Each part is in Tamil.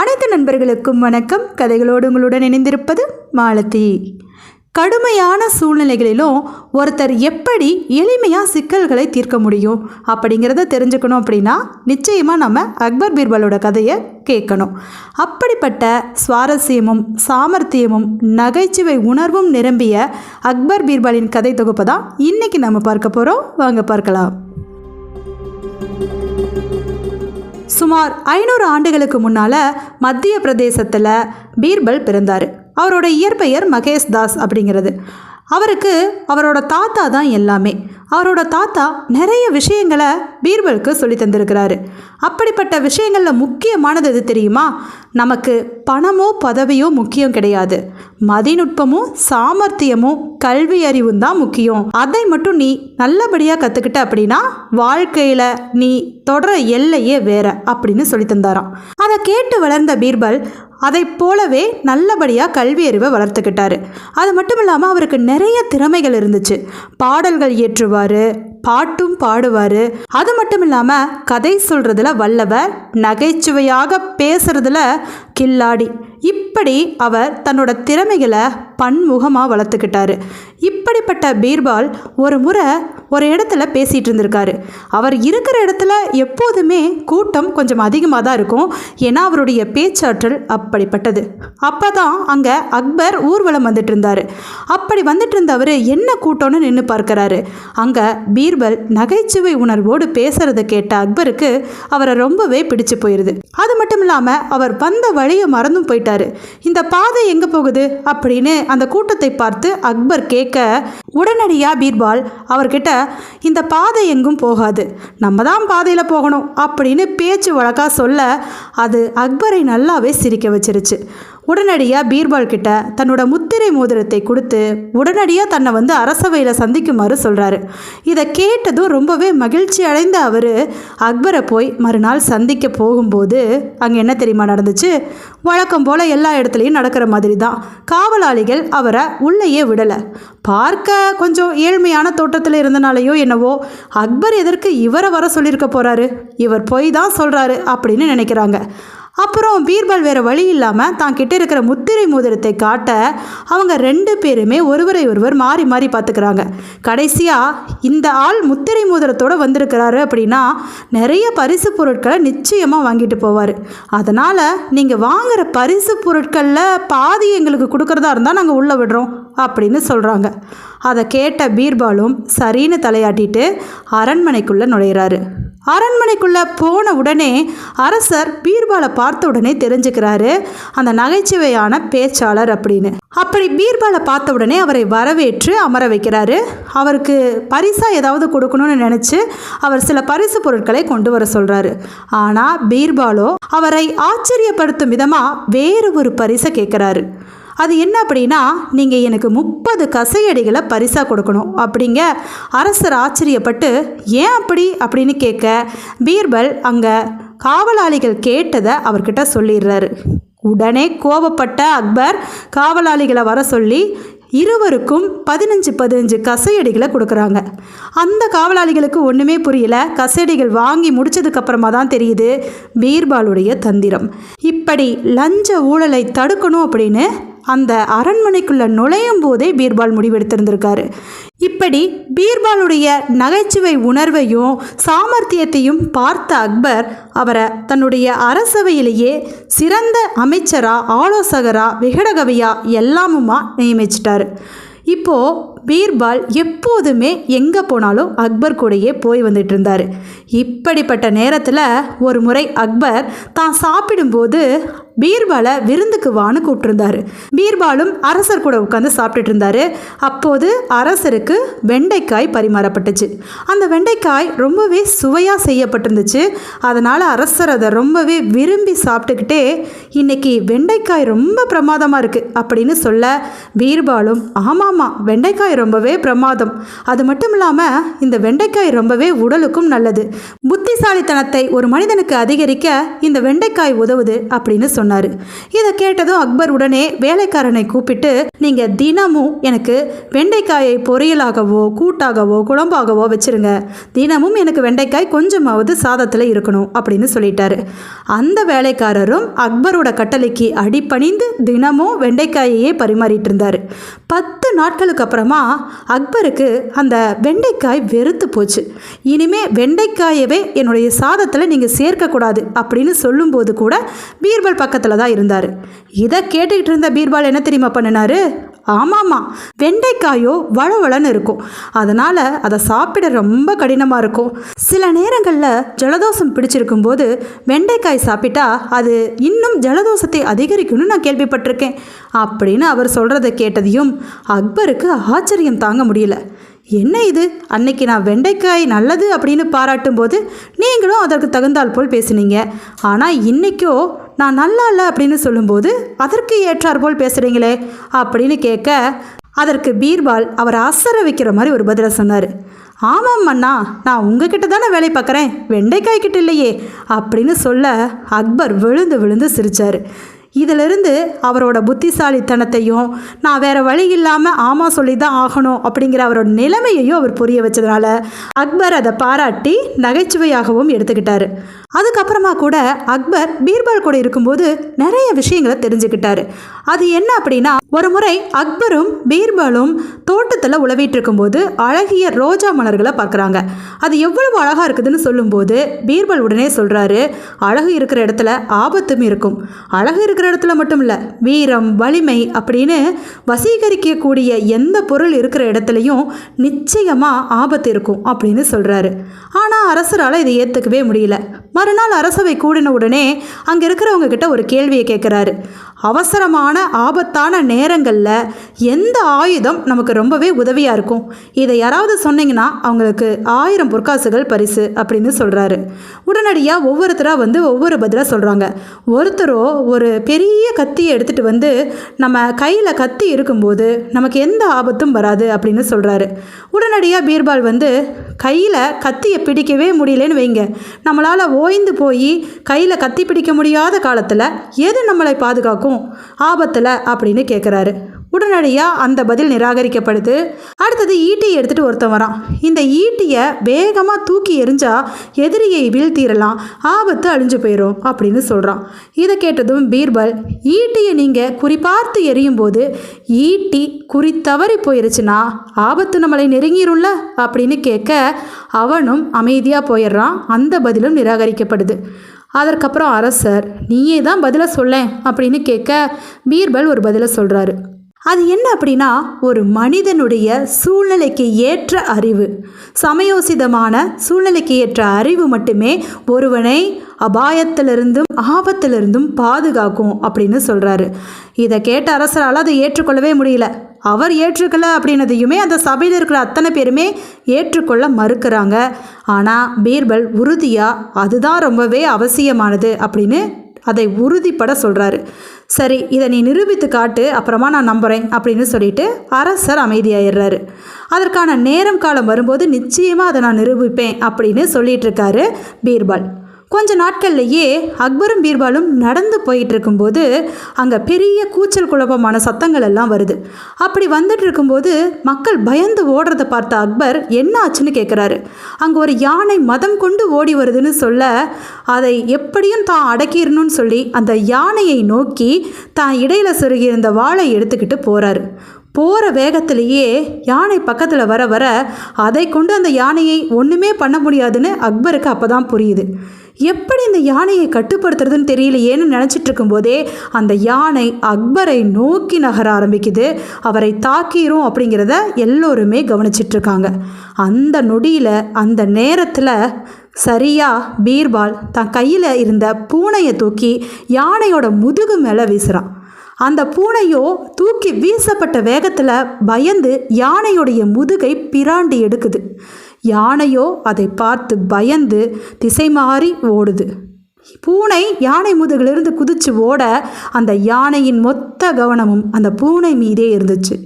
அனைத்து நண்பர்களுக்கும் வணக்கம். கதைகளோடு உங்களுடன் இணைந்திருப்பது மாலதி. கடுமையான சூழ்நிலைகளிலும் ஒருத்தர் எப்படி எளிமையாக சிக்கல்களை தீர்க்க முடியும் அப்படிங்கிறத தெரிஞ்சுக்கணும் அப்படின்னா நிச்சயமாக நம்ம அக்பர் பீர்பலோட கதையை கேட்கணும். அப்படிப்பட்ட சுவாரஸ்யமும் சாமர்த்தியமும் நகைச்சுவை உணர்வும் நிரம்பிய அக்பர் பீர்பாலின் கதை தொகுப்பை தான் இன்றைக்கி நம்ம பார்க்க போகிறோம் வாங்க பார்க்கலாம். சுமார் ஐநூறு ஆண்டுகளுக்கு முன்னால் மத்திய பிரதேசத்தில் பீர்பல் பிறந்தார். அவரோட இயற்பெயர் மகேஷ் தாஸ் அப்படிங்கிறது. அவருக்கு அவரோட தாத்தா தான் எல்லாமே. அவரோட தாத்தா நிறைய விஷயங்களை பீர்பலுக்கு சொல்லி தந்திருக்கிறாரு. அப்படிப்பட்ட விஷயங்களில் முக்கியமானது எது தெரியுமா? நமக்கு பணமோ பதவியோ முக்கியம் கிடையாது. மதிநுட்பமும் சாமர்த்தியமும் கல்வி அறிவும் தான் முக்கியம். அதை மட்டும் நீ நல்லபடியாக கற்றுக்கிட்ட அப்படின்னா வாழ்க்கையில் நீ தொடர எல்லையே வேற அப்படின்னு சொல்லி தந்தாராம். அதை கேட்டு வளர்ந்த பீர்பல் அதை போலவே நல்லபடியாக கல்வி அறிவை வளர்த்துக்கிட்டாரு. அது மட்டும் இல்லாமல் அவருக்கு நிறைய திறமைகள் இருந்துச்சு. பாடல்கள் இயற்றுவார் பாட்டும் பாடுவார். அது மட்டும் இல்லாமல் கதை சொல்கிறதுல வல்லவர் நகைச்சுவையாக பேசுறதுல கில்லாடி. இப்படி அவர் தன்னோட திறமைகளை பன்முகமாக வளர்த்துக்கிட்டாரு. இப்படிப்பட்ட பீர்பால் ஒரு முறை ஒரு இடத்துல பேசிகிட்டு இருந்திருக்காரு. அவர் இருக்கிற இடத்துல எப்போதுமே கூட்டம் கொஞ்சம் அதிகமாக தான் இருக்கும். ஏன்னா அவருடைய பேச்சாற்றல் அப்படிப்பட்டது. அப்போ தான் அங்கே அக்பர் ஊர்வலம் வந்துட்டு இருந்தார். அப்படி வந்துட்டு இருந்தவர் என்ன கூட்டம்னு நின்று பார்க்கறாரு. அங்கே பீர்பல் நகைச்சுவை உணர்வோடு பேசுறதை கேட்ட அக்பருக்கு அவரை ரொம்பவே பிடிச்சு போயிடுது அது மட்டும் இல்லாமல் அவர் வந்த வழியை மறந்தும் போயிட்டார். இந்த பாதை எங்கே போகுது? அப்படின்னு அந்த கூட்டத்தை பார்த்து அக்பர் கேட்க உடனடியாக பீர்பால் அவர்கிட்ட இந்த பாதை எங்கும் போகாது. நம்ம தான் பாதையில் போகணும். அப்படின்னு பேச்சு வழக்கா சொல்ல அது அக்பரை நல்லாவே சிரிக்க வச்சிருச்சு. உடனடியாக பீர்பால் கிட்ட தன்னோட முத்திரை மோதிரத்தை கொடுத்து உடனடியாக தன்னை வந்து அரசவையில் சந்திக்குமாறு சொல்கிறாரு இதை கேட்டதும் ரொம்பவே மகிழ்ச்சி அடைந்த அவர் அக்பரை போய் மறுநாள் சந்திக்க போகும்போது அங்கே என்ன தெரியுமா நடந்துச்சு? வழக்கம் போல் எல்லா இடத்துலையும் நடக்கிற மாதிரி தான் காவலாளிகள் அவரை உள்ளேயே விடலை. பார்க்க கொஞ்சம் ஏழ்மையான தோட்டத்தில் இருந்தனாலேயோ என்னவோ அக்பர் எதற்கு இவரை வர சொல்லியிருக்க போகிறாரு இவர் பொய் தான் சொல்கிறாரு அப்படின்னு நினைக்கிறாங்க. அப்புறம் பீர்பால் வேறு வழி இல்லாமல் தான் கிட்ட இருக்கிற முத்திரை மோதிரத்தை காட்ட அவங்க ரெண்டு பேருமே ஒருவரை ஒருவர் மாறி மாறி பார்த்துக்கிறாங்க. கடைசியாக இந்த ஆள் முத்திரை மோதிரத்தோடு வந்திருக்கிறாரு அப்படின்னா நிறைய பரிசு பொருட்களை நிச்சயமாக வாங்கிட்டு போவார். அதனால் நீங்கள் வாங்குகிற பரிசு பொருட்களில் பாதி எங்களுக்கு கொடுக்குறதா இருந்தால் நாங்கள் உள்ளே விடுறோம் அப்படின்னு சொல்கிறாங்க அதை கேட்ட பீர்பாலும் சரின்னு தலையாட்டிட்டு அரண்மனைக்குள்ளே நுழையிறாரு. அரண்மனைக்குள்ளே போன உடனே அரசர் பீர்பாலை பார்த்த உடனே தெரிஞ்சுக்கிறாரு. அந்த நகைச்சுவையான பேச்சாளர் அப்படின்னு. அப்படி பீர்பாலை பார்த்த உடனே அவரை வரவேற்று அமர வைக்கிறாரு. அவருக்கு பரிசாக ஏதாவது கொடுக்கணும்னு நினச்சி அவர் சில பரிசு பொருட்களை கொண்டு வர சொல்கிறாரு ஆனால் பீர்பாலோ அவரை ஆச்சரியப்படுத்தும் விதமாக வேறு ஒரு பரிசை கேட்குறாரு. அது என்ன அப்படின்னா நீங்கள் எனக்கு முப்பது கசையடிகளை பரிசாக கொடுக்கணும். அப்படிங்க. அரசர் ஆச்சரியப்பட்டு ஏன் அப்படி? அப்படின்னு கேட்க பீர்பல் அங்கே காவலாளிகள் கேட்டதை அவர்கிட்ட சொல்லிடுறாரு உடனே கோபப்பட்ட அக்பர் காவலாளிகளை வர சொல்லி இருவருக்கும் பதினஞ்சு பதினஞ்சு கசையடிகளை கொடுக்குறாங்க. அந்த காவலாளிகளுக்கு ஒன்றுமே புரியல. கசையடிகள் வாங்கி முடிச்சதுக்கப்புறமா தான் தெரியுது பீர்பாலுடைய தந்திரம். இப்படி லஞ்ச ஊழலை தடுக்கணும் அப்படின்னு அந்த அரண்மனைக்குள்ளே நுழையும் போதே பீர்பால் முடிவெடுத்திருந்திருக்காரு. இப்படி பீர்பாலுடைய நகைச்சுவை உணர்வையும் சாமர்த்தியத்தையும் பார்த்த அக்பர் அவரை தன்னுடைய அரசவையிலேயே சிறந்த அமைச்சரா ஆலோசகரா விகடகவியா எல்லாமுமா நியமிச்சிட்டாரு. இப்போது பீர்பால் எப்போதுமே எங்கே போனாலும் அக்பர் கூடயே போய் வந்துட்டு இருந்தார் இப்படிப்பட்ட நேரத்தில் ஒரு முறை அக்பர் தான் சாப்பிடும்போது பீர்பாலை விருந்துக்கு வான்னு கூப்பிட்டுருந்தாரு. பீர்பாலும் அரசர் கூட உட்காந்து சாப்பிட்டுட்டு இருந்தாரு. அப்போது அரசருக்கு வெண்டைக்காய் பரிமாறப்பட்டுச்சு. அந்த வெண்டைக்காய் ரொம்பவே சுவையாக செய்யப்பட்டிருந்துச்சு. அதனால் அரசர் அதை ரொம்பவே விரும்பி சாப்பிட்டுக்கிட்டே இன்னைக்கு வெண்டைக்காய் ரொம்ப பிரமாதமாக இருக்குது அப்படின்னு சொல்ல பீர்பாலும் ஆமாம்மா வெண்டைக்காய் ரொம்பவே பிரமாதம். அது மட்டும் இல்லாமல் இந்த வெண்டைக்காய் ரொம்பவே உடலுக்கும் நல்லது. புத்திசாலித்தனத்தை ஒரு மனிதனுக்கு அதிகரிக்க இந்த வெண்டைக்காய் உதவுது அப்படின்னு சொன்னார். சொன்னார். இதை கேட்டதும் அக்பர் உடனே வேலைக்காரனை கூப்பிட்டு நீங்கள் தினமும் எனக்கு வெண்டைக்காயை பொரியலாகவோ கூட்டாகவோ குழம்பாகவோ வச்சிருங்க. தினமும் எனக்கு வெண்டைக்காய் கொஞ்சமாவது சாதத்தில் இருக்கணும் அப்படின்னு சொல்லிட்டாரு. அந்த வேலைக்காரரும் அக்பரோட கட்டளைக்கு அடிபணிந்து தினமும் வெண்டைக்காயையே பரிமாறிட்டு இருந்தார். பத்து நாட்களுக்கு அப்புறமா அக்பருக்கு அந்த வெண்டைக்காய் வெறுத்து போச்சு. இனிமே வெண்டைக்காயவே என்னுடைய சாதத்தில் நீங்கள் சேர்க்கக்கூடாது அப்படின்னு சொல்லும்போது கூட பீர்பல் பக்கத்தில் தான் இருந்தார். இதை கேட்டுக்கிட்டு இருந்த பீர்பால் என்ன தெரியுமா பண்ணினாரு? ஆமாம்மா வெண்டைக்காயோ வளவளன்னு இருக்கும். அதனால் அதை சாப்பிட ரொம்ப கடினமாக இருக்கும். சில நேரங்களில் ஜலதோஷம் பிடிச்சிருக்கும் போது வெண்டைக்காய் சாப்பிட்டா அது இன்னும் ஜலதோஷத்தை அதிகரிக்கும்னு நான் கேள்விப்பட்டிருக்கேன். அப்படின்னு அவர் சொல்கிறத கேட்டதையும் அக்பருக்கு ஆச்சரியம் தாங்க முடியல. என்ன இது? அன்னைக்கு நான் வெண்டைக்காய் நல்லது அப்படின்னு பாராட்டும் போது நீங்களும் அதற்கு தகுந்தால் போல் பேசுனீங்க. ஆனால் இன்றைக்கோ நான் நல்லா இல்லை அப்படின்னு சொல்லும்போது அதற்கு ஏற்றார் போல் பேசுகிறீங்களே அப்படின்னு கேட்க அதற்கு பீர்பால் அவர் அசர வைக்கிற மாதிரி ஒரு பதிலை சொன்னார். ஆமாம் அண்ணா நான் உங்ககிட்ட தானே வேலை பார்க்குறேன் வெண்டைக்காய் கிட்ட இல்லையே அப்படின்னு சொல்ல அக்பர் விழுந்து விழுந்து சிரித்தார் இதிலிருந்து அவரோட புத்திசாலித்தனத்தையும் நான் வேறு வழி இல்லாமல் ஆமாம் சொல்லி தான் ஆகணும் அப்படிங்கிற அவரோட நிலைமையையும் அவர் புரிய வச்சதுனால அக்பர் அதை பாராட்டி நகைச்சுவையாகவும் எடுத்துக்கிட்டார். அதுக்கப்புறமா கூட அக்பர் பீர்பால் கூட இருக்கும்போது நிறைய விஷயங்களை தெரிஞ்சுக்கிட்டாரு. அது என்ன அப்படின்னா ஒரு முறை அக்பரும் பீர்பாலும் தோட்டத்தில் உழவிட்டு இருக்கும்போது அழகிய ரோஜா மலர்களை பார்க்குறாங்க. அது எவ்வளவு அழகாக இருக்குதுன்னு சொல்லும்போது பீர்பால் உடனே சொல்கிறாரு அழகு இருக்கிற இடத்துல ஆபத்தும் இருக்கும். அழகு இருக்கிற இடத்துல மட்டும் இல்லை வீரம் வலிமை அப்படின்னு வசீகரிக்கக்கூடிய எந்த பொருள் இருக்கிற இடத்துலையும் நிச்சயமாக ஆபத்து இருக்கும் அப்படின்னு சொல்கிறாரு ஆனால் அரசரால் இதை ஏற்றுக்கவே முடியல. மறுநாள் அரசவை கூடின உடனே அங்கே இருக்கிறவங்க கிட்ட ஒரு கேள்வியை கேட்குறாரு அவசரமான ஆபத்தான நேரங்களில் எந்த ஆயுதம் நமக்கு ரொம்பவே உதவியாக இருக்கும்? இதை யாராவது சொன்னீங்கன்னா அவங்களுக்கு ஆயிரம் பொற்காசுகள் பரிசு அப்படின்னு சொல்கிறாரு உடனடியாக ஒவ்வொருத்தராக வந்து ஒவ்வொரு பதிலாக சொல்கிறாங்க ஒருத்தரோ ஒரு பெரிய கத்தியை எடுத்துகிட்டு வந்து நம்ம கையில் கத்தி இருக்கும்போது நமக்கு எந்த ஆபத்தும் வராது அப்படின்னு சொல்கிறாரு உடனடியாக பீர்பால் வந்து கையில் கத்தியை பிடிக்கவே முடியலன்னு வைங்க. நம்மளால் ஓய்ந்து போய் கையில் கத்தி பிடிக்க முடியாத காலத்தில் எது நம்மளை பாதுகாக்கும்? ஆபத்தில் அப்படின்னு கேட்குறாரு உடனடியாக அந்த பதில் நிராகரிக்கப்படுது. அடுத்தது ஈட்டியை எடுத்துகிட்டு ஒருத்தன் வரான். இந்த ஈட்டியை வேகமாக தூக்கி எரிஞ்சால் எதிரியை வீழ்த்திடலாம் ஆபத்து அழிஞ்சு போயிடும் அப்படின்னு சொல்கிறான் இதை கேட்டதும் பீர்பல் ஈட்டியை நீங்கள் குறிப்பார்த்து எரியும் போது ஈட்டி குறி தவறி போயிருச்சுன்னா ஆபத்து நம்மளை நெருங்கிரும்ல? அப்படின்னு கேட்க அவனும் அமைதியாக போயிடுறான். அந்த பதிலும் நிராகரிக்கப்படுது. அதற்கப்புறம் அரசர் நீயே தான் பதிலை சொல்லேன் அப்படின்னு கேட்க பீர்பல் ஒரு பதிலை சொல்கிறாரு அது என்ன அப்படின்னா ஒரு மனிதனுடைய சூழ்நிலைக்கு ஏற்ற அறிவு. சமயோசிதமான சூழ்நிலைக்கு ஏற்ற அறிவு மட்டுமே ஒருவனை அபாயத்திலிருந்தும் ஆபத்திலிருந்தும் பாதுகாக்கும் அப்படின்னு சொல்கிறாரு இதை கேட்ட அரசரால் அதை ஏற்றுக்கொள்ளவே முடியல. அவர் ஏற்றுக்கல அப்படின்னதையுமே அந்த சபையில் இருக்கிற அத்தனை பேருமே ஏற்றுக்கொள்ள மறுக்கிறாங்க. ஆனால் பீர்பல் உறுதியாக அதுதான் ரொம்பவே அவசியமானது அப்படின்னு அதை உறுதிப்பட சொல்கிறாரு சரி இதை நீ நிரூபித்து காட்டு அப்புறமா நான் நம்புகிறேன் அப்படின்னு சொல்லிட்டு அரசர் அமைதியாயிடுறாரு. அதற்கான நேரம் காலம் வரும்போது நிச்சயமாக அதை நான் நிரூபிப்பேன் அப்படின்னு சொல்லிட்டு இருக்காரு பீர்பால். கொஞ்ச நாட்கள்லையே அக்பரும் பீர்பாலும் நடந்து போயிட்டு இருக்கும்போது அங்கே பெரிய கூச்சல் குழப்பமான சத்தங்கள் எல்லாம் வருது. அப்படி வந்துட்டு இருக்கும்போது மக்கள் பயந்து ஓடுறதை பார்த்த அக்பர் என்ன ஆச்சுன்னு கேட்குறாரு அங்கே ஒரு யானை மதம் கொண்டு ஓடி வருதுன்னு சொல்ல அதை எப்படியும் தான் அடக்கிடணும்னு சொல்லி அந்த யானையை நோக்கி தான் இடையில சொருகியிருந்த வாளை எடுத்துக்கிட்டு போகிறாரு போகிற வேகத்திலேயே யானை பக்கத்தில் வர வர அதை கொண்டு அந்த யானையை ஒன்றுமே பண்ண முடியாதுன்னு அக்பருக்கு அப்போ தான் புரியுது. எப்படி இந்த யானையை கட்டுப்படுத்துறதுன்னு தெரியலையேன்னு நினச்சிட்டு இருக்கும்போதே அந்த யானை அக்பரை நோக்கி நகர ஆரம்பிக்குது. அவரை தாக்கிரும் அப்படிங்கிறத எல்லோருமே கவனிச்சிட்ருக்காங்க. அந்த நொடியில் அந்த நேரத்தில் சரியாக பீர்பால் தன் கையில் இருந்த பூனையை தூக்கி யானையோட முதுகு மேலே வீசுகிறான் அந்த பூனையோ தூக்கி வீசப்பட்ட வேகத்தில் பயந்து யானையுடைய முதுகை பிராண்டி எடுக்குது. யானையோ அதை பார்த்து பயந்து திசை மாறி ஓடுது. பூனை யானை முதுகிலிருந்து குதிச்சு ஓட அந்த யானையின் மொத்த கவனமும் அந்த பூனை மீதே இருந்துச்சு.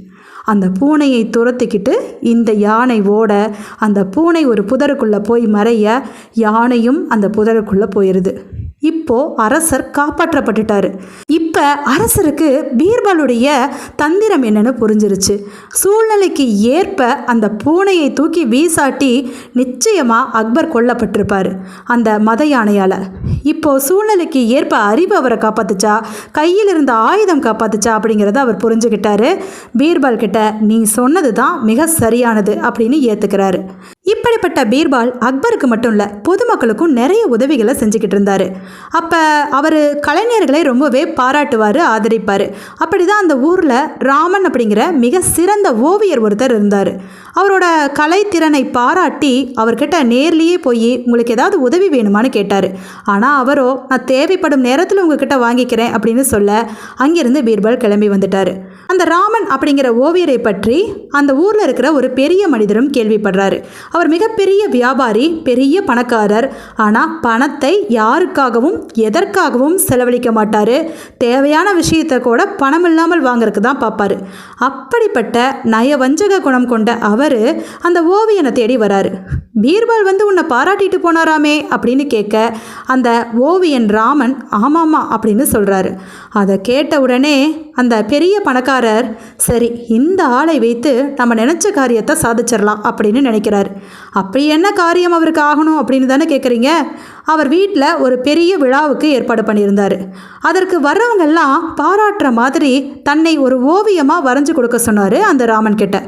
அந்த பூனையை துரத்திக்கிட்டு இந்த யானை ஓட அந்த பூனை ஒரு புதருக்குள்ளே போய் மறைய யானையும் அந்த புதருக்குள்ளே போயிடுது இப்போ அரசர் காப்பாற்றப்பட்டுட்டாரு. இப்போ அரசருக்கு பீர்பாலுடைய தந்திரம் என்னன்னு புரிஞ்சிருச்சு. சூழ்நிலைக்கு ஏற்ப அந்த பூனையை தூக்கி வீசாட்டி நிச்சயமாக அக்பர் கொல்லப்பட்டிருப்பார் அந்த மத யானையால் இப்போ சூழ்நிலைக்கு ஏற்ப அறிவு அவரை காப்பாத்துச்சா? கையில் இருந்த ஆயுதம் காப்பாத்துச்சா அப்படிங்கிறத அவர் புரிஞ்சுக்கிட்டாரு பீர்பால் கிட்ட நீ சொன்னது தான் மிக சரியானது அப்படின்னு ஏற்றுக்கிறாரு இப்படிப்பட்ட பீர்பால் அக்பருக்கு மட்டும் இல்லை பொதுமக்களுக்கும் நிறைய உதவிகளை செஞ்சுக்கிட்டு இருந்தார். அப்போ அவர் கலைஞர்களை ரொம்பவே பாராட்டுவார் ஆதரிப்பார். அப்படி தான் அந்த ஊரில் ராமன் அப்படிங்கிற மிக சிறந்த ஓவியர் ஒருத்தர் இருந்தார். அவரோட கலைத்திறனை பாராட்டி அவர்கிட்ட நேர்லேயே போய் உங்களுக்கு ஏதாவது உதவி வேணுமான்னு கேட்டார். ஆனால் அவரோ நான் தேவைப்படும் நேரத்தில் உங்ககிட்ட வாங்கிக்கிறேன் அப்படின்னு சொல்ல அங்கிருந்து பீர்பால் கிளம்பி வந்துட்டார். அந்த ராமன் அப்படிங்கிற ஓவியரை பற்றி அந்த ஊரில் இருக்கிற ஒரு பெரிய மனிதரும் கேள்விப்படுறாரு. அவர் மிகப்பெரிய வியாபாரி பெரிய பணக்காரர். ஆனால் பணத்தை யாருக்காகவும் எதற்காகவும் செலவழிக்க மாட்டார். தேவையான விஷயத்தை கூட பணம் இல்லாமல் வாங்குறதுக்கு தான் பார்ப்பாரு. அப்படிப்பட்ட நயவஞ்சக குணம் கொண்ட அவர் அந்த ஓவியனை தேடி வராரு. பீர்பால் வந்து உன்னை பாராட்டிட்டு போனாராமே அப்படின்னு கேட்க அந்த ஓவியன் ராமன் ஆமாம்மா அப்படின்னு சொல்கிறாரு அதை கேட்ட உடனே அந்த பெரிய பணக்காரர் சரி இந்த ஆளை வைத்து நம்ம நினச்ச காரியத்தை சாதிச்சிடலாம் அப்படின்னு நினைக்கிறார். அப்படி என்ன காரியம் அவருக்கு ஆகணும் அப்படின்னு தானே கேட்குறீங்க அவர் வீட்டில் ஒரு பெரிய விழாவுக்கு ஏற்பாடு பண்ணியிருந்தார். அதற்கு வர்றவங்கெல்லாம் பாராட்டுற மாதிரி தன்னை ஒரு ஓவியமாக வரைஞ்சு கொடுக்க சொன்னார் அந்த ராமன் கிட்ட.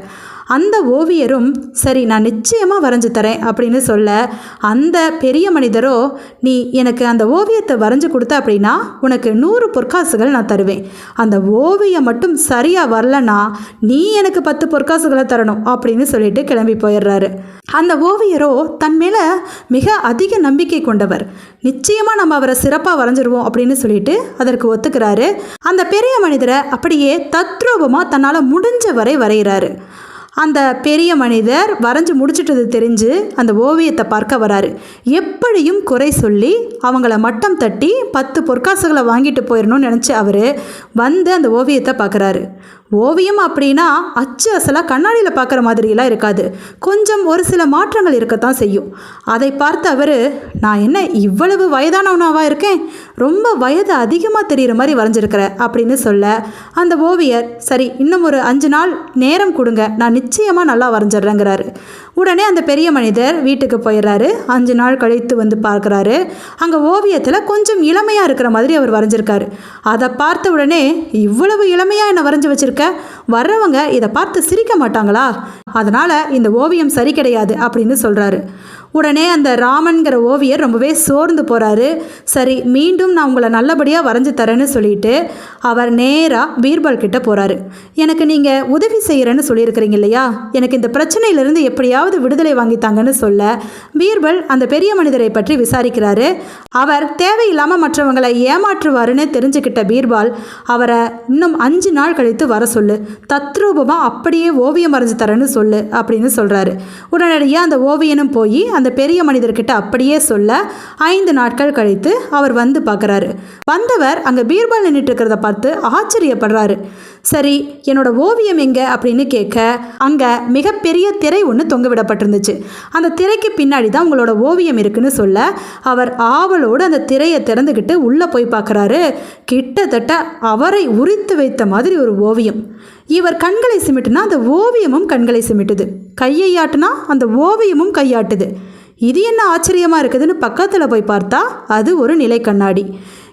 அந்த ஓவியரும் சரி நான் நிச்சயமாக வரைஞ்சு தரேன் அப்படின்னு சொல்ல அந்த பெரிய மனிதரோ நீ எனக்கு அந்த ஓவியத்தை வரைஞ்சு கொடுத்த அப்படின்னா உனக்கு நூறு பொற்காசுகள் நான் தருவேன். அந்த ஓவியம் மட்டும் சரியாக வரலன்னா நீ எனக்கு பத்து பொற்காசுகளை தரணும் அப்படின்னு சொல்லிட்டு கிளம்பி போயிடுறாரு. அந்த ஓவியரோ தன் மேலே மிக அதிக நம்பிக்கை கொண்டவர். நிச்சயமாக நம்ம அவரை சிறப்பாக வரைஞ்சிருவோம் அப்படின்னு சொல்லிட்டு அதற்கு ஒத்துக்கிறாரு. அந்த பெரிய மனிதரை அப்படியே தத்ரூபமாக தன்னால் முடிஞ்ச வரை வரைகிறாரு. அந்த பெரிய மனிதர் வரைஞ்சு முடிச்சிட்டது தெரிஞ்சு அந்த ஓவியத்தை பார்க்க வராரு. எப்படியும் குறை சொல்லி அவங்கள மட்டம் தட்டி பத்து பொற்காசுகளை வாங்கிட்டு போயிடணும்னு நினச்சி அவர் வந்து அந்த ஓவியத்தை பார்க்குறாரு. ஓவியம் அப்படின்னா அச்சு அசலாக கண்ணாடியில் பார்க்குற மாதிரியெல்லாம் இருக்காது. கொஞ்சம் ஒரு சில மாற்றங்கள் இருக்கத்தான் செய்யும். அதை பார்த்த அவர் நான் என்ன இவ்வளவு வயதானவனாவாக இருக்கேன்? ரொம்ப வயது அதிகமாக தெரிகிற மாதிரி வரைஞ்சிருக்கிற அப்படின்னு சொல்ல அந்த ஓவியர் சரி இன்னும் ஒரு அஞ்சு நாள் நேரம் கொடுங்க. நான் நிச்சயமாக நல்லா வரைஞ்சிட்றேங்கிறாரு. உடனே அந்த பெரிய மனிதர் வீட்டுக்கு போயிடுறாரு. அஞ்சு நாள் கழித்து வந்து பார்க்குறாரு. அங்கே ஓவியத்தில் கொஞ்சம் இளமையாக இருக்கிற மாதிரி அவர் வரைஞ்சிருக்காரு. அதை பார்த்த உடனே இவ்வளவு இளமையாக என்னை வரைஞ்சி வச்சுருக்க? வர்றவங்க இதை பார்த்து சிரிக்க மாட்டாங்களா? அதனால் இந்த ஓவியம் சரி கிடையாது அப்படின்னு சொல்கிறாரு உடனே அந்த ராமன்கிற ஓவியர் ரொம்பவே சோர்ந்து போகிறாரு சரி மீண்டும் நான் உங்களை நல்லபடியாக வரைஞ்சி தரேன்னு சொல்லிட்டு அவர் நேராக பீர்பால் கிட்ட போகிறாரு எனக்கு நீங்கள் உதவி செய்கிறேன்னு சொல்லியிருக்கிறீங்க இல்லையா? எனக்கு இந்த பிரச்சனையிலிருந்து எப்படியாவது விடுதலை வாங்கித்தாங்கன்னு சொல்ல பீர்பல் அந்த பெரிய மனிதரை பற்றி விசாரிக்கிறாரு. அவர் தேவையில்லாமல் மற்றவங்களை ஏமாற்றுவாருன்னு தெரிஞ்சுக்கிட்ட பீர்பால் அவரை இன்னும் அஞ்சு நாள் கழித்து வர சொல்லு. தத்ரூபமாக அப்படியே ஓவியம் வரைஞ்சி தரேன்னு சொல்லு அப்படின்னு சொல்கிறாரு உடனடியாக அந்த ஓவியனும் போய் அந்த பெரிய மனிதர்கிட்ட அப்படியே சொல்ல ஐந்து நாட்கள் கழித்து அவர் வந்து பார்க்குறாரு. வந்தவர் அங்கே பீர்பால் நின்றுட்டு இருக்கிறத பார்த்து ஆச்சரியப்படுறாரு. சரி என்னோட ஓவியம் எங்கே அப்படின்னு கேட்க அங்கே மிகப்பெரிய திரை ஒன்று தொங்க விடப்பட்டிருந்துச்சு அந்த திரைக்கு பின்னாடி தான் உங்களோட ஓவியம் இருக்குன்னு சொல்ல அவர் ஆவலோடு அந்த திரையை திறந்துக்கிட்டு உள்ளே போய் பார்க்குறாரு. கிட்டத்தட்ட அவரை உரித்து வைத்த மாதிரி ஒரு ஓவியம். இவர் கண்களை சிமிட்டுனா அந்த ஓவியமும் கண்களை சிமிட்டுது. கையை ஆட்டுனா அந்த ஓவியமும் கையாட்டுது. இது என்ன ஆச்சரியமாக இருக்குதுன்னு பக்கத்தில் போய் பார்த்தா அது ஒரு நிலை கண்ணாடி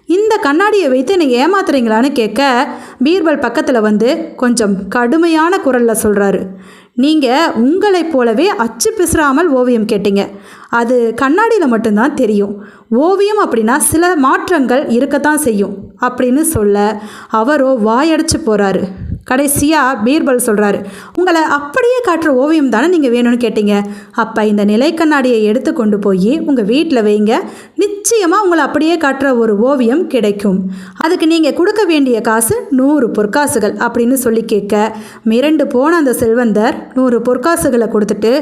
இந்த கண்ணாடியை வைத்து என்னை ஏமாத்துறீங்களான்னு கேட்க பீர்பல் பக்கத்தில் வந்து கொஞ்சம் கடுமையான குரலில் சொல்கிறாரு நீங்கள் உங்களைப் போலவே அச்சு பிசுறாமல் ஓவியம் கேட்டீங்க. அது கண்ணாடியில் மட்டும்தான் தெரியும். ஓவியம் அப்படின்னா சில மாற்றங்கள் இருக்கத்தான் செய்யும். அப்படின்னு சொல்ல அவரோ வாயடைச்சு போகிறாரு கடைசியாக பீர்பல் சொல்கிறாரு உங்களை அப்படியே காட்டுற ஓவியம் தானே நீங்கள் வேணும்னு கேட்டீங்க? அப்போ இந்த நிலை கண்ணாடியை எடுத்து கொண்டு போய் உங்கள் வீட்டில் வைங்க. நிச்சயமாக உங்களை அப்படியே காட்டுற ஒரு ஓவியம் கிடைக்கும். அதுக்கு நீங்கள் கொடுக்க வேண்டிய காசு நூறு பொற்காசுகள் அப்படின்னு சொல்லி கேட்க மிரண்டு போன அந்த செல்வந்தர் நூறு பொற்காசுகளை கொடுத்துட்டு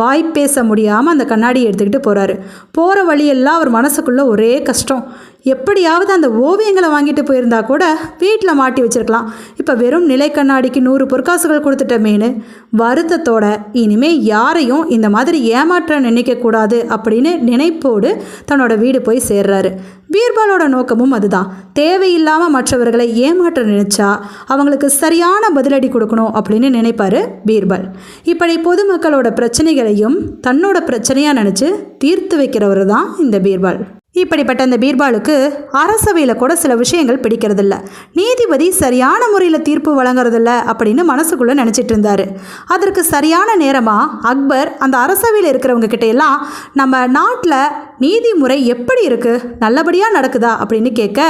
வாய் பேச முடியாமல் அந்த கண்ணாடியை எடுத்துக்கிட்டு போகிறாரு போகிற வழியெல்லாம் அவர் மனசுக்குள்ளே ஒரே கஷ்டம். எப்படியாவது அந்த ஓவியங்களை வாங்கிட்டு போயிருந்தா கூட வீட்டில் மாட்டி வச்சிருக்கலாம். இப்போ வெறும் நிலை கண்ணாடிக்கு நூறு பொற்காசுகள் கொடுத்துட்டமேனு வருத்தத்தோட இனிமே யாரையும் இந்த மாதிரி ஏமாற்ற நினைக்கக்கூடாது அப்படின்னு நினைப்போடு தன்னோட வீடு போய் சேர்றாரு. பீர்பாலோட நோக்கமும் அதுதான். தேவையில்லாமல் மற்றவர்களை ஏமாற்ற நினைச்சா அவங்களுக்கு சரியான பதிலடி கொடுக்கணும் அப்படின்னு நினைப்பாரு பீர்பால். இப்படி பொதுமக்களோட பிரச்சனைகளையும் தன்னோட பிரச்சனையாக நினச்சி தீர்த்து வைக்கிறவர் தான் இந்த பீர்பால். இப்படிப்பட்ட இந்த பீர்பாலுக்கு அரசவையில் கூட சில விஷயங்கள் பிடிக்கிறதில்ல. நீதிபதி சரியான முறையில் தீர்ப்பு வழங்குறதில்ல அப்படின்னு மனசுக்குள்ளே நினச்சிட்டு இருந்தார். அதற்கு சரியான நேரமாக அக்பர் அந்த அரசவையில் இருக்கிறவங்க கிட்ட எல்லாம் நம்ம நாட்டில் நீதிமுறை எப்படி இருக்குது நல்லபடியாக நடக்குதா? அப்படின்னு கேட்க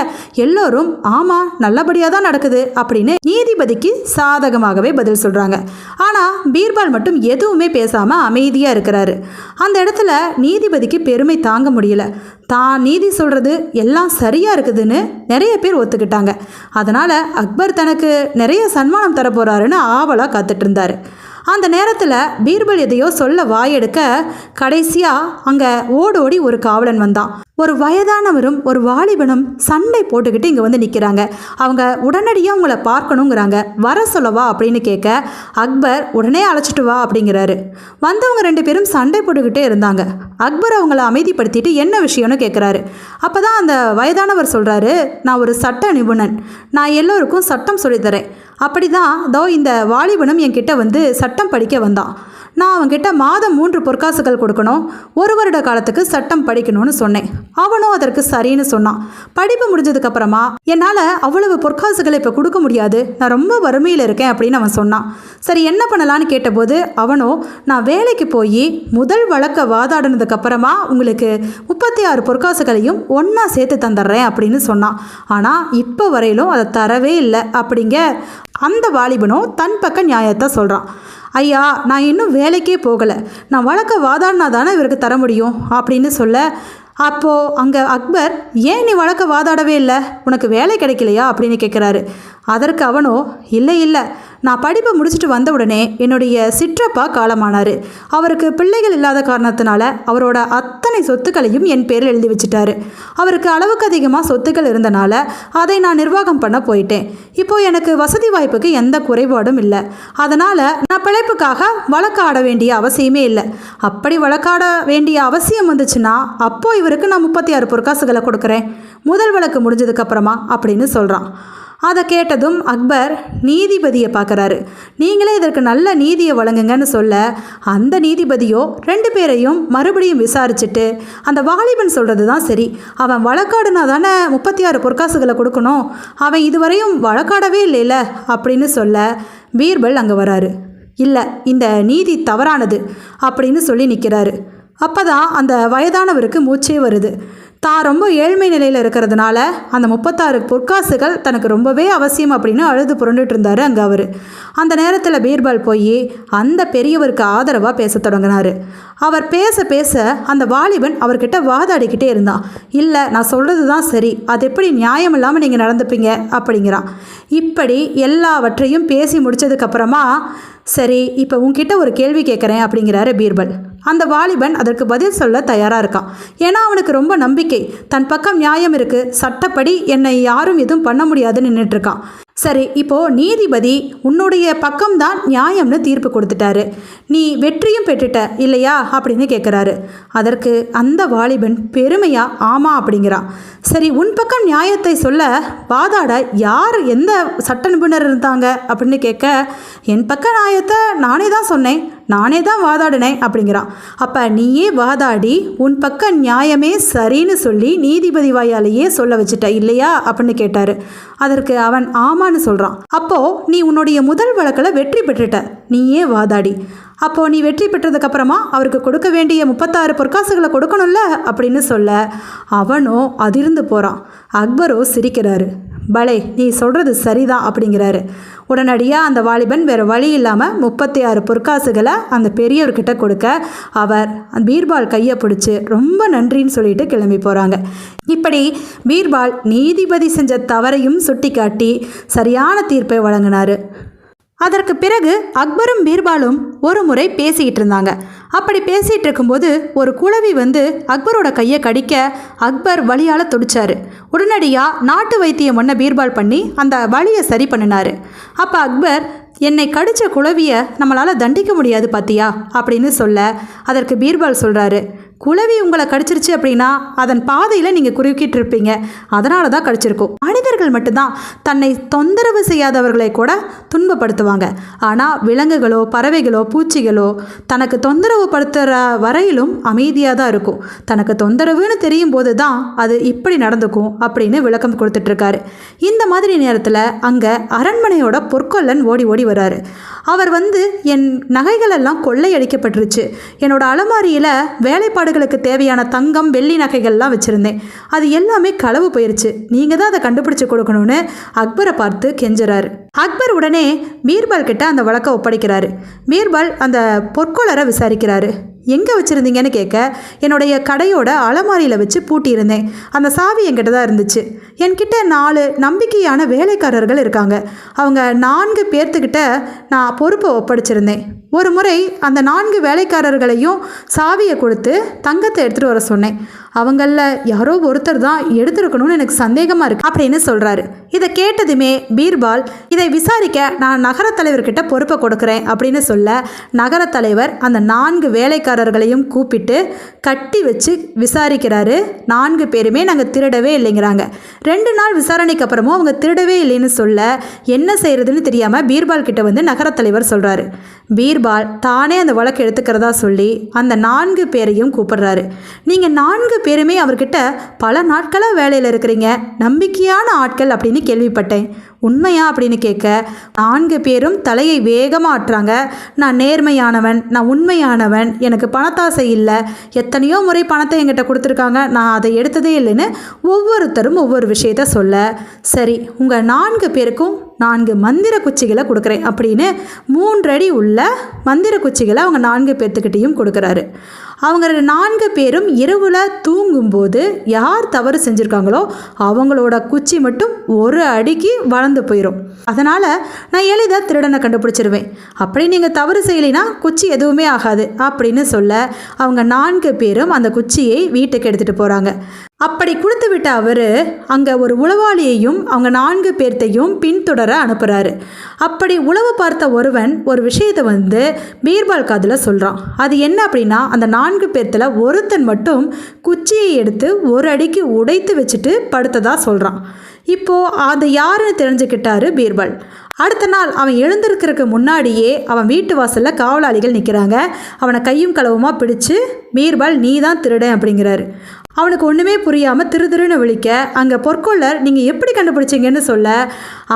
எல்லோரும் ஆமாம் நல்லபடியாக தான் நடக்குது அப்படின்னு நீதிபதிக்கு சாதகமாகவே பதில் சொல்கிறாங்க ஆனால் பீர்பால் மட்டும் எதுவுமே பேசாமல் அமைதியாக இருக்கிறாரு. அந்த இடத்துல நீதிபதிக்கு பெருமை தாங்க முடியல. தான் நீதி சொல்கிறது எல்லாம் சரியாக இருக்குதுன்னு நிறைய பேர் ஒத்துக்கிட்டாங்க. அதனால் அக்பர் தனக்கு நிறைய சன்மானம் தரப்போகிறாருன்னு ஆவலாக காத்துட்டு இருந்தார். அந்த நேரத்தில் பீர்பல் எதையோ சொல்ல வாயெடுக்க கடைசியாக அங்கே ஓடோடி ஒரு காவலன் வந்தான். ஒரு வயதானவரும் ஒரு வாலிபனும் சண்டை போட்டுக்கிட்டு இங்கே வந்து நிற்கிறாங்க அவங்க உடனடியாக உங்களை பார்க்கணுங்கிறாங்க. வர சொல்லவா? அப்படின்னு கேட்க அக்பர் உடனே அழைச்சிட்டு வா அப்படிங்கிறாரு. வந்தவங்க ரெண்டு பேரும் சண்டை போட்டுக்கிட்டே இருந்தாங்க. அக்பர் அவங்கள அமைதிப்படுத்திட்டு என்ன விஷயம்னு கேட்குறாரு. அப்போ தான் அந்த வயதானவர் சொல்கிறாரு நான் ஒரு சட்ட நிபுணன். நான் எல்லோருக்கும் சட்டம் சொல்லித்தரேன் அப்படி தான் தோ இந்த வாலிபனும் என்கிட்ட வந்து சட்டம் படிக்க வந்தான். நான் அவன்கிட்ட மாதம் மூன்று பொற்காசுகள் கொடுக்கணும். ஒரு வருட காலத்துக்கு சட்டம் படிக்கணும்னு சொன்னேன். அவனும் அதற்கு சரின்னு சொன்னான். படிப்பு முடிஞ்சதுக்கப்புறமா என்னால் அவ்வளவு பொற்காசுகளை இப்போ கொடுக்க முடியாது. நான் ரொம்ப வறுமையில் இருக்கேன் அப்படின்னு அவன் சொன்னான். சரி என்ன பண்ணலான்னு கேட்டபோது அவனோ நான் வேலைக்கு போய் முதல் வழக்க வாதாடினதுக்கப்புறமா உங்களுக்கு முப்பத்தி ஆறு பொற்காசுகளையும் ஒன்றா சேர்த்து தந்துடுறேன் அப்படின்னு சொன்னான். ஆனால் இப்போ வரையிலும் அதை தரவே இல்லை. அப்படிங்க அந்த வாலிபனும் தன் பக்க நியாயத்தை சொல்கிறான் ஐயா நான் இன்னும் வேலைக்கே போகலை. நான் வழக்க வாதாடினா தானே இவருக்கு தர முடியும்? அப்படின்னு சொல்ல அப்போது அங்கே அக்பர் ஏன் நீ வழக்க வாதாடவே இல்லை? உனக்கு வேலை கிடைக்கலையா? அப்படின்னு கேட்குறாரு அதற்கு அவனோ இல்லை இல்லை. நான் படிப்பை முடிச்சுட்டு வந்த உடனே என்னுடைய சிற்றப்பா காலமானார். அவருக்கு பிள்ளைகள் இல்லாத காரணத்தினால அவரோட அத்தனை சொத்துக்களையும் என் பேரில் எழுதி வச்சுட்டாரு. அவருக்கு அளவுக்கு அதிகமாக சொத்துக்கள் இருந்தனால அதை நான் நிர்வாகம் பண்ண போயிட்டேன். இப்போ எனக்கு வசதி வாய்ப்புக்கு எந்த குறைபாடும் இல்லை. அதனால் நான் பிழைப்புக்காக வழக்காட வேண்டிய அவசியமே இல்லை. அப்படி வழக்காட வேண்டிய அவசியம் வந்துச்சுன்னா அப்போது இவருக்கு நான் முப்பத்தி ஆறு பொற்காசுகளை கொடுக்குறேன். முதல் வழக்கு முடிஞ்சதுக்கப்புறமா அப்படின்னு சொல்கிறான் அதை கேட்டதும் அக்பர் நீதிபதியை பார்க்குறாரு. நீங்களே இதற்கு நல்ல நீதியை வழங்குங்கன்னு சொல்ல அந்த நீதிபதியோ ரெண்டு பேரையும் மறுபடியும் விசாரிச்சுட்டு அந்த வாலிபன் சொல்கிறது தான் சரி. அவன் வழக்காடுனா தானே முப்பத்தி ஆறு பொற்காசுகளை கொடுக்கணும். அவன் இதுவரையும் வழக்காடவே இல்லைல்ல அப்படின்னு சொல்ல பீர்பல் அங்கே வராரு. இல்லை இந்த நீதி தவறானது அப்படின்னு சொல்லி நிற்கிறாரு அப்போ தான் அந்த வயதானவருக்கு மூச்சே வருது. தான் ரொம்ப ஏழ்மை நிலையில் இருக்கிறதுனால அந்த முப்பத்தாறு பொற்காசுகள் தனக்கு ரொம்பவே அவசியம் அப்படின்னு அழுது புரண்டுட்டு இருந்தார் அங்கே அவர். அந்த நேரத்தில் பீர்பால் போய் அந்த பெரியவருக்கு ஆதரவாக பேச தொடங்கினார். அவர் பேச பேச அந்த வாலிபன் அவர்கிட்ட வாதாடிக்கிட்டே இருந்தான். இல்லை நான் சொல்கிறது தான் சரி. அது எப்படி நியாயம் இல்லாமல் நீங்கள் நடந்துப்பீங்க? அப்படிங்கிறான். இப்படி எல்லாவற்றையும் பேசி முடிச்சதுக்கப்புறமா சரி இப்போ உங்ககிட்ட ஒரு கேள்வி கேட்குறேன் அப்படிங்கிறாரு பீர்பல். அந்த வாலிபன் அதற்கு பதில் சொல்ல தயாராக இருக்கான். ஏன்னா அவனுக்கு ரொம்ப நம்பிக்கை. தன் பக்கம் நியாயம் இருக்குது சட்டப்படி என்னை யாரும் எதுவும் பண்ண முடியாதுன்னு நின்றுட்டுருக்கான் சரி இப்போ நீதிபதி உன்னுடைய பக்கம்தான் நியாயம்னு தீர்ப்பு கொடுத்துட்டாரு. நீ வெற்றியும் பெற்றுட்ட இல்லையா? அப்படின்னு கேட்குறாரு அதற்கு அந்த வாலிபன் பெருமையா ஆமா அப்படிங்கிறான் சரி உன் பக்கம் நியாயத்தை சொல்ல வாதாட யார் எந்த சட்ட நிபுணர் இருந்தாங்க அப்படின்னு கேட்க என் பக்க நியாயத்தை நானே தான் சொன்னேன் நானே தான் வாதாடினேன் அப்படிங்கிறான் அப்போ நீயே வாதாடி உன் பக்க நியாயமே சரின்னு சொல்லி நீதிபதி வாயாலேயே சொல்ல வச்சுட்ட இல்லையா? அப்படின்னு கேட்டார். அதற்கு அவன் ஆமான்னு சொல்கிறான் அப்போது நீ உன்னுடைய முதல் வழக்கில் வெற்றி பெற்றுட்ட. நீயே வாதாடி. அப்போது நீ வெற்றி பெற்றதுக்கப்புறமா அவருக்கு கொடுக்க வேண்டிய முப்பத்தாறு பொற்காசுகளை கொடுக்கணும்ல அப்படின்னு சொல்ல அவனோ அதிர்ந்து போகிறான் அக்பரோ சிரிக்கிறாரு. பலே நீ சொல்கிறது சரிதான் அப்படிங்கிறாரு. உடனடியாக அந்த வாலிபன் வேறு வழி இல்லாமல் முப்பத்தி ஆறு பொற்காசுகளை அந்த பெரியவர்கிட்ட கொடுக்க அவர் பீர்பால் கையை பிடிச்சி ரொம்ப நன்றின்னு சொல்லிட்டு கிளம்பி போகிறாங்க இப்படி பீர்பால் நீதிபதி செஞ்ச தவறையும் சுட்டிக்காட்டி சரியான தீர்ப்பை வழங்கினார். அதற்கு பிறகு அக்பரும் பீர்பாலும் ஒரு முறை பேசிக்கிட்டு இருந்தாங்க. அப்படி பேசிகிட்டு இருக்கும்போது ஒரு குழவி வந்து அக்பரோட கையை கடிக்க அக்பர் வலியால் துடிச்சாரு. உடனடியாக நாட்டு வைத்தியம் ஒன்றை பீர்பால் பண்ணி அந்த வழியை சரி பண்ணினாரு. அப்போ அக்பர் என்னை கடித்த குழவியை நம்மளால் தண்டிக்க முடியாது பாத்தியா? அப்படின்னு சொல்ல அதற்கு பீர்பால் சொல்கிறாரு குளவி உங்களை கடிச்சிருச்சு அப்படின்னா அதன் பாதையில் நீங்கள் குறுக்கிட்டு இருப்பீங்க அதனால தான் கடிச்சிருக்கும். மனிதர்கள் மட்டும்தான் தன்னை தொந்தரவு செய்யாதவர்களை கூட துன்பப்படுத்துவாங்க. ஆனால் விலங்குகளோ பறவைகளோ பூச்சிகளோ தனக்கு தொந்தரவு படுத்துகிற வரையிலும் அமைதியாக தான் இருக்கும். தனக்கு தொந்தரவுன்னு தெரியும் போது தான் அது இப்படி நடந்துக்கும் அப்படின்னு விளக்கம் கொடுத்துட்ருக்காரு. இந்த மாதிரி நேரத்தில் அங்கே அரண்மனையோட பொற்கொல்லன் ஓடி ஓடி வராரு. அவர் வந்து என் நகைகளெல்லாம் கொள்ளையடிக்கப்பட்டுருச்சு. என்னோட அலமாரியில் வேலைப்பாடு வேலைப்பாடுகளுக்கு தேவையான தங்கம் வெள்ளி நகைகள்லாம் வச்சுருந்தேன். அது எல்லாமே களவு போயிருச்சு. நீங்கள் தான் அதை கண்டுபிடிச்சு கொடுக்கணும்னு அக்பரை பார்த்து கெஞ்சுறாரு. அக்பர் உடனே பீர்பால் கிட்ட அந்த வழக்கை ஒப்படைக்கிறாரு. பீர்பால் அந்த பொற்கொளரை விசாரிக்கிறாரு. எங்கே வச்சுருந்தீங்கன்னு கேட்க என்னுடைய கடையோட அலமாரியில் வச்சு பூட்டியிருந்தேன். அந்த சாவி என்கிட்ட தான் இருந்துச்சு. என்கிட்ட நாலு நம்பிக்கையான வேலைக்காரர்கள் இருக்காங்க. அவங்க நான்கு பேர்த்துக்கிட்ட நான் பொறுப்பை ஒப்படைச்சிருந்தேன். ஒரு முறை அந்த நான்கு வேலைக்காரர்களையும் சாவியை கொடுத்து தங்கத்தை எடுத்துகிட்டு வர சொன்னேன். அவங்களில் யாரோ ஒருத்தர் தான் எடுத்திருக்கணும்னு எனக்கு சந்தேகமாக இருக்கு. அப்படின்னு சொல்கிறாரு இதை கேட்டதுமே பீர்பால் இதை விசாரிக்க நான் நகரத் தலைவர்கிட்ட பொறுப்பை கொடுக்குறேன் அப்படின்னு சொல்ல நகரத் தலைவர் அந்த நான்கு வேலைக்காரர்களையும் கூப்பிட்டு கட்டி வச்சு விசாரிக்கிறாரு. நான்கு பேருமே நாங்கள் திருடவே இல்லைங்கிறாங்க. ரெண்டு நாள் விசாரணைக்கு அப்புறமும் அவங்க திருடவே இல்லைன்னு சொல்ல என்ன செய்கிறதுன்னு தெரியாமல் பீர்பால் கிட்ட வந்து நகரத் தலைவர் சொல்கிறாரு பீர்பால் தானே அந்த வழக்கு எடுத்துக்கிறதா சொல்லி அந்த நான்கு பேரையும் கூப்பிடுறாரு. நீங்கள் நான்கு பேருமே அவர்கிட்ட பல நாட்களாக வேலையில் இருக்கிறீங்க நம்பிக்கையான ஆட்கள் அப்படின்னு கேள்விப்பட்டேன். உண்மையா? அப்படின்னு கேட்க நான்கு பேரும் தலையை வேகமாக ஆட்டுறாங்க. நான் நேர்மையானவன் நான் உண்மையானவன் எனக்கு பணத்தாசை இல்லை. எத்தனையோ முறை பணத்தை என்கிட்ட கொடுத்துருக்காங்க. நான் அதை எடுத்ததே இல்லைன்னு ஒவ்வொருத்தரும் ஒவ்வொரு விஷயத்த சொல்ல. சரி உங்கள் நான்கு பேருக்கும் நான்கு மந்திர குச்சிகளை கொடுக்குறேன் அப்படின்னு மூன்றடி உள்ள மந்திர குச்சிகளை அவங்க நான்கு பேர்த்துக்கிட்டேயும் கொடுக்குறாரு. அவங்க நான்கு பேரும் இரவில் தூங்கும்போது யார் தவறு செஞ்சுருக்காங்களோ அவங்களோட குச்சி மட்டும் ஒரு அடிக்கு வளர்ந்து போயிடும் அதனால் நான் எளிதாக திருடனை கண்டுபிடிச்சிருவேன். அப்படி நீங்கள் தவறு செய்யலைன்னா குச்சி எதுவுமே ஆகாது அப்படின்னு சொல்ல அவங்க நான்கு பேரும் அந்த குச்சியை வீட்டுக்கு எடுத்துகிட்டு போகிறாங்க அப்படி கொடுத்து விட்ட அவர் அங்கே ஒரு உளவாளியையும் அவங்க நான்கு பேர்த்தையும் பின்தொடர அனுப்புகிறாரு அப்படி உளவு பார்த்த ஒருவன் ஒரு விஷயத்தை வந்து பீர்பால் காதில் சொல்கிறான் அது என்ன அப்படின்னா அந்த நான்கு பேர்த்தில் ஒருத்தன் மட்டும் குச்சியை எடுத்து ஒரு அடிக்கு உடைத்து வச்சுட்டு படுத்ததாக சொல்கிறான் இப்போது அது யாருன்னு தெரிஞ்சுக்கிட்டாரு பீர்பால். அடுத்த நாள் அவன் எழுந்திருக்கிறதுக்கு முன்னாடியே அவன் வீட்டு வாசலில் காவலாளிகள் நிற்கிறாங்க அவனை கையும் களவுமாக பிடிச்சு பீர்பால் நீ தான் திருடன் அப்படிங்கிறாரு. அவனுக்கு ஒன்றுமே புரியாமல் திரு திருன்னு விழிக்க அங்கே பொற்கொள்ளர் நீங்கள் எப்படி கண்டுபிடிச்சிங்கன்னு சொல்ல?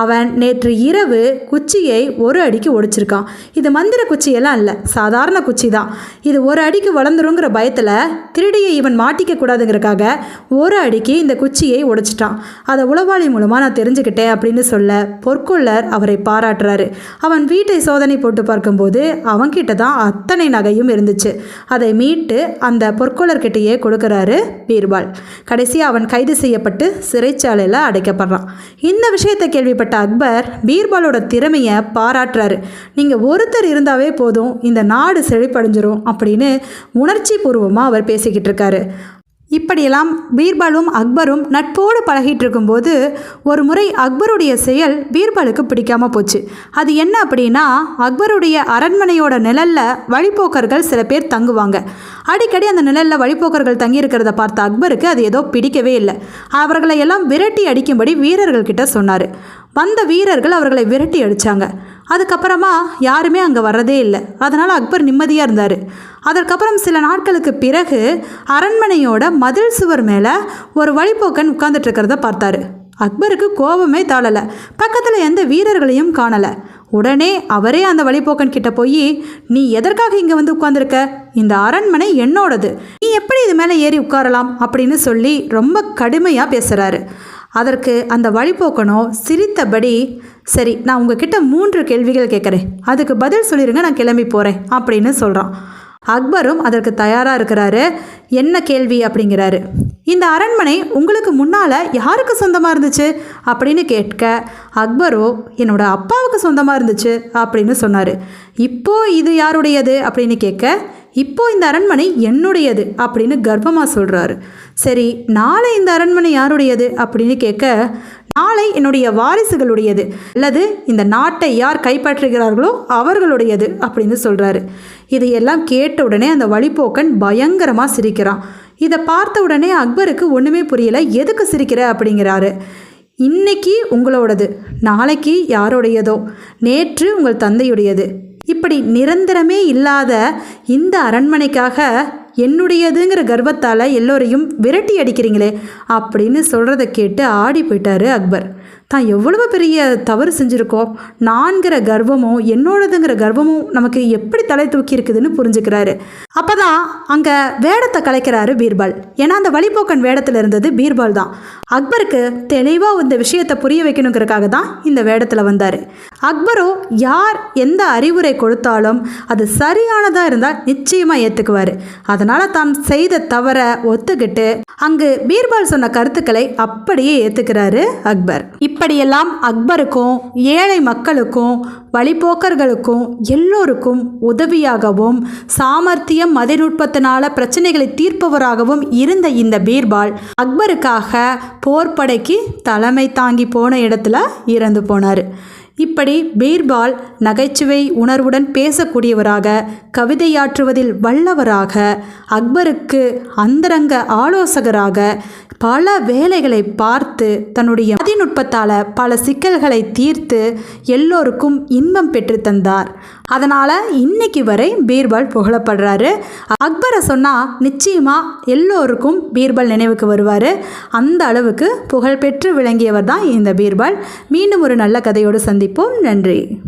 அவன் நேற்று இரவு குச்சியை ஒரு அடிக்கு ஒடிச்சிருக்கான். இது மந்திர குச்சியெல்லாம் இல்லை சாதாரண குச்சி தான் இது ஒரு அடிக்கு வளர்ந்துருங்கிற பயத்தில் திருடியை இவன் மாட்டிக்க கூடாதுங்கிறக்காக ஒரு அடிக்கு இந்த குச்சியை உடைச்சிட்டான் அதை உளவாளி மூலமாக நான் தெரிஞ்சுக்கிட்டேன் அப்படின்னு சொல்ல பொற்கொள்ளர் அவரை பாராட்டுறாரு. அவன் வீட்டை சோதனை போட்டு பார்க்கும்போது அவன்கிட்ட தான் அத்தனை நகையும் இருந்துச்சு. அதை மீட்டு அந்த பொற்கொள்ளர்கிட்டயே கொடுக்குறாரு பீர்பால் கடைசியாக அவன் கைது செய்யப்பட்டு சிறைச்சாலையில் அடைக்கப்படுறான். இந்த விஷயத்தை கேள்விப்பட்ட அக்பர் பீர்பாலோட திறமையை பாராட்டுறாரு. நீங்கள் ஒருத்தர் இருந்தாவே போதும் இந்த நாடு செழிப்படைஞ்சிரும் அப்படின்னு உணர்ச்சி பூர்வமாக அவர் பேசிக்கிட்டு இருக்காரு. இப்படியெல்லாம் பீர்பாலும் அக்பரும் நட்போடு பழகிட்டு இருக்கும்போது ஒரு முறை அக்பருடைய செயல் பீர்பாலுக்கு பிடிக்காம போச்சு. அது என்ன அப்படின்னா அக்பருடைய அரண்மனையோட நிழலில் வழிப்போக்கர்கள் சில பேர் தங்குவாங்க. அடிக்கடி அந்த நிழலில் வழிப்போக்கர்கள் தங்கியிருக்கிறத பார்த்த அக்பருக்கு அது ஏதோ பிடிக்கவே இல்லை. அவர்களை எல்லாம் விரட்டி அடிக்கும்படி வீரர்கள் கிட்ட சொன்னார். வந்த வீரர்கள் அவர்களை விரட்டி அடித்தாங்க அதுக்கப்புறமா யாருமே அங்கே வர்றதே இல்லை. அதனால் அக்பர் நிம்மதியாக இருந்தார். அதற்கப்புறம் சில நாட்களுக்கு பிறகு அரண்மனையோட மதில் சுவர் மேலே ஒரு வழிப்போக்கன் உட்கார்ந்துட்டு இருக்கிறத பார்த்தாரு. அக்பருக்கு கோபமே தாழலை. பக்கத்தில் எந்த வீரர்களையும் காணலை. உடனே அவரே அந்த வழிப்போக்கன் கிட்ட போய் நீ எதற்காக இங்கே வந்து உட்கார்ந்துருக்க? இந்த அரண்மனை என்னோடது. நீ எப்படி இது மேலே ஏறி உட்காரலாம்? அப்படின்னு சொல்லி ரொம்ப கடுமையாக பேசுகிறாரு அதற்கு அந்த வழிபோக்கனோ சிரித்தபடி சரி நான் உங்ககிட்ட மூன்று கேள்விகள் கேட்குறேன் அதுக்கு பதில் சொல்லிடுங்க நான் கிளம்பி போகிறேன் அப்படின்னு சொல்கிறான் அக்பரும் அதற்கு தயாராக இருக்கிறாரு. என்ன கேள்வி அப்படிங்கிறாரு. இந்த அரண்மனை உங்களுக்கு முன்னால் யாருக்கு சொந்தமாக இருந்துச்சு? அப்படின்னு கேட்க அக்பரோ என்னோட அப்பாவுக்கு சொந்தமாக இருந்துச்சு அப்படின்னு சொன்னார். இப்போ இது யாருடையது? அப்படின்னு கேட்க இப்போ இந்த அரண்மனை என்னுடையது அப்படின்னு கர்வமாக சொல்கிறாரு சரி நாளை இந்த அரண்மனை யாருடையது? அப்படின்னு கேட்க நாளை என்னுடைய வாரிசுகளுடையது. அல்லது இந்த நாட்டை யார் கைப்பற்றுகிறார்களோ அவர்களுடையது அப்படின்னு சொல்கிறாரு இதையெல்லாம் கேட்ட உடனே அந்த வழிப்போக்கன் பயங்கரமாக சிரிக்கிறான். இதை பார்த்த உடனே அக்பருக்கு ஒன்றுமே புரியலை எதுக்கு சிரிக்கிற? அப்படிங்கிறாரு. இன்னைக்கு உங்களோடது நாளைக்கு யாருடையதோ? நேற்று உங்கள் தந்தையுடையது. இப்படி நிரந்தரமே இல்லாத இந்த அரண்மனைக்காக என்னுடையதுங்கிற கர்வத்தால் எல்லோரையும் விரட்டி அடிக்கிறீங்களே அப்படின்னு சொல்கிறத கேட்டு ஆடி போயிட்டாரு அக்பர். தான் எவ்வளவு பெரிய தவறு செஞ்சுருக்கோம் நான்கிற கர்வமும் என்னோடதுங்கிற கர்வமும் நமக்கு எப்படி தலை தூக்கி இருக்குதுன்னு புரிஞ்சுக்கிறாரு. அப்போ தான் அங்கே வேடத்தை கலைக்கிறாரு பீர்பால். ஏன்னா அந்த வழிபோக்கன் வேடத்தில் இருந்தது பீர்பால் தான். அக்பருக்கு தெளிவாக இந்த விஷயத்தை புரிய வைக்கணுங்கிறதுக்காக தான் இந்த வேடத்தில் வந்தார். அக்பரோ யார் எந்த அறிவுரை கொடுத்தாலும் அது சரியானதாக இருந்தால் நிச்சயமாக ஏற்றுக்குவார் அதனால் தான் செய்த தவறை ஒத்துக்கிட்டு அங்கு பீர்பால் சொன்ன கருத்துக்களை அப்படியே ஏற்றுக்கிறாரு அக்பர். இப்படியெல்லாம் அக்பருக்கும் ஏழை மக்களுக்கும் வழிபோக்கர்களுக்கும் எல்லோருக்கும் உதவியாகவும் சாமர்த்தியம் மதிநுட்பத்தினால பிரச்சனைகளை தீர்ப்பவராகவும் இருந்த இந்த பீர்பால் அக்பருக்காக போர்ப்படைக்கு தலைமை தாங்கி போன இடத்துல இறந்து போனார். இப்படி பீர்பால் நகைச்சுவை உணர்வுடன் பேசக்கூடியவராக கவிதையாற்றுவதில் வல்லவராக அக்பருக்கு அந்தரங்க ஆலோசகராக பல வேலைகளை பார்த்து தன்னுடைய மதிநுட்பத்தால் பல சிக்கல்களை தீர்த்து எல்லோருக்கும் இன்பம் பெற்று தந்தார். அதனால் இன்னைக்கு வரை பீர்பால் புகழப்படுறாரு. அக்பரை சொன்னால் நிச்சயமாக எல்லோருக்கும் பீர்பால் நினைவுக்கு வருவார். அந்த அளவுக்கு புகழ்பெற்று விளங்கியவர் தான் இந்த பீர்பால். மீண்டும் ஒரு நல்ல கதையோடு சந்திப்போம். நன்றி.